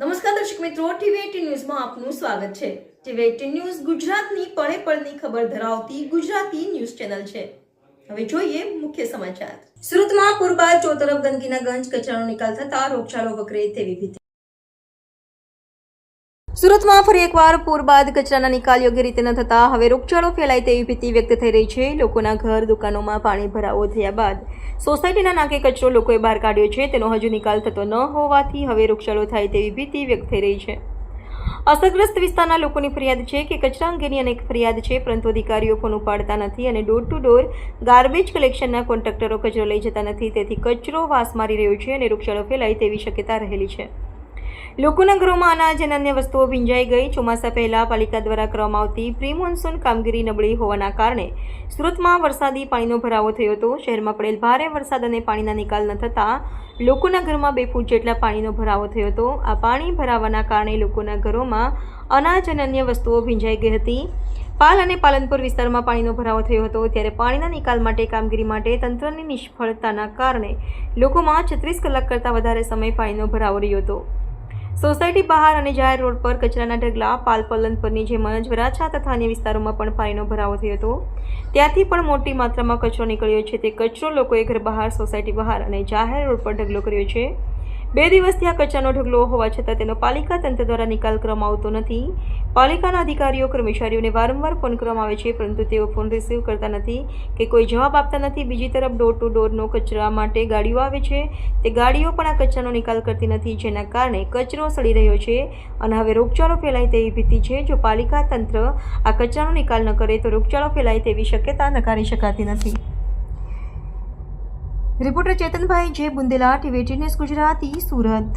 નમસ્કાર દર્શક મિત્રો, ટીવી એટીન ન્યૂઝમાં આપનું સ્વાગત છે. ટીવી એટીન ન્યૂઝ ગુજરાતની પળે પળની ખબર ધરાવતી ગુજરાતી ન્યૂઝ ચેનલ છે. હવે જોઈએ મુખ્ય સમાચાર. સુરતમાં પૂર બાદ ચોતરફ ગંદકીના ગંજ કચરાનો નિકાલ થતા રોગચાળો વકરે તેવી ભીતિ. સુરતમાં ફરી એકવાર પૂર બાદ કચરાના નિકાલ યોગ્ય રીતે ન થતા હવે રોગચાળો ફેલાય તેવી ભીતિ વ્યક્ત થઈ રહી છે. લોકોના ઘર, દુકાનોમાં પાણી ભરાવો થયા બાદ સોસાયટીના નાકે કચરો લોકોએ બહાર કાઢ્યો છે. તેનો હજુ નિકાલ થતો ન હોવાથી હવે રોગચાળો થાય તેવી ભીતિ વ્યક્ત થઈ રહી છે. અસરગ્રસ્ત વિસ્તારના લોકોની ફરિયાદ છે કે કચરા અંગેની અનેક ફરિયાદ છે, પરંતુ અધિકારીઓ ફોન ઉપાડતા નથી અને ડોર ટુ ડોર ગાર્બેજ કલેક્શનના કોન્ટ્રાક્ટરો કચરો લઈ જતા નથી. તેથી કચરો વાસ મારી રહ્યો છે અને રોગચાળો ફેલાય તેવી શક્યતા રહેલી છે. લોકોના ઘરોમાં અનાજ અને અન્ય વસ્તુઓ ભીંજાઈ ગઈ. ચોમાસા પહેલા પાલિકા દ્વારા કરવામાં આવતી પ્રી મોન્સૂન કામગીરી નબળી હોવાના કારણે સુરતમાં વરસાદી પાણીનો ભરાવો થયો હતો. શહેરમાં પડેલ ભારે વરસાદ અને પાણીના નિકાલ ન થતાં લોકોના ઘરમાં બે ફૂટ જેટલા પાણીનો ભરાવો થયો હતો. આ પાણી ભરાવાના કારણે લોકોના ઘરોમાં અનાજ અને અન્ય વસ્તુઓ ભીંજાઈ ગઈ હતી. પાલ અને પાલનપુર વિસ્તારમાં પાણીનો ભરાવો થયો હતો. ત્યારે પાણીના નિકાલ માટે કામગીરી માટે તંત્રની નિષ્ફળતાના કારણે લોકોમાં છત્રીસ કલાક કરતાં વધારે સમય પાણીનો ભરાવો રહ્યો હતો. સોસાયટી બહાર અને જાહેર રોડ પર કચરાના ઢગલા પાલ પલનપુરની જેમ જ વરાછા તથા અન્ય વિસ્તારોમાં પણ પાણીનો ભરાવો થયો હતો. ત્યાંથી પણ મોટી માત્રામાં કચરો નીકળ્યો છે. તે કચરો લોકોએ ઘર બહાર, સોસાયટી બહાર અને જાહેર રોડ પર ઢગલો કર્યો છે. બે દિવસથી આ કચરાનો ઢગલો હોવા છતાં તેનો પાલિકા તંત્ર દ્વારા નિકાલ કરવામાં આવતો નથી. પાલિકાના અધિકારીઓ, કર્મચારીઓને વારંવાર ફોન કરવામાં આવે છે, પરંતુ તેઓ ફોન રિસીવ કરતા નથી કે કોઈ જવાબ આપતા નથી. બીજી તરફ ડોર ટુ ડોરનો કચરા માટે ગાડીઓ આવે છે. તે ગાડીઓ પણ આ કચરાનો નિકાલ કરતી નથી, જેના કારણે કચરો સડી રહ્યો છે અને હવે રોગચાળો ફેલાય તેવી ભીતિ છે. જો પાલિકા તંત્ર આ કચરાનો નિકાલ ન કરે, તો રોગચાળો ફેલાય તેવી શક્યતા નકારી શકાતી નથી. Reporter Chetanbhai J Bundela TV news Gujarati Surat.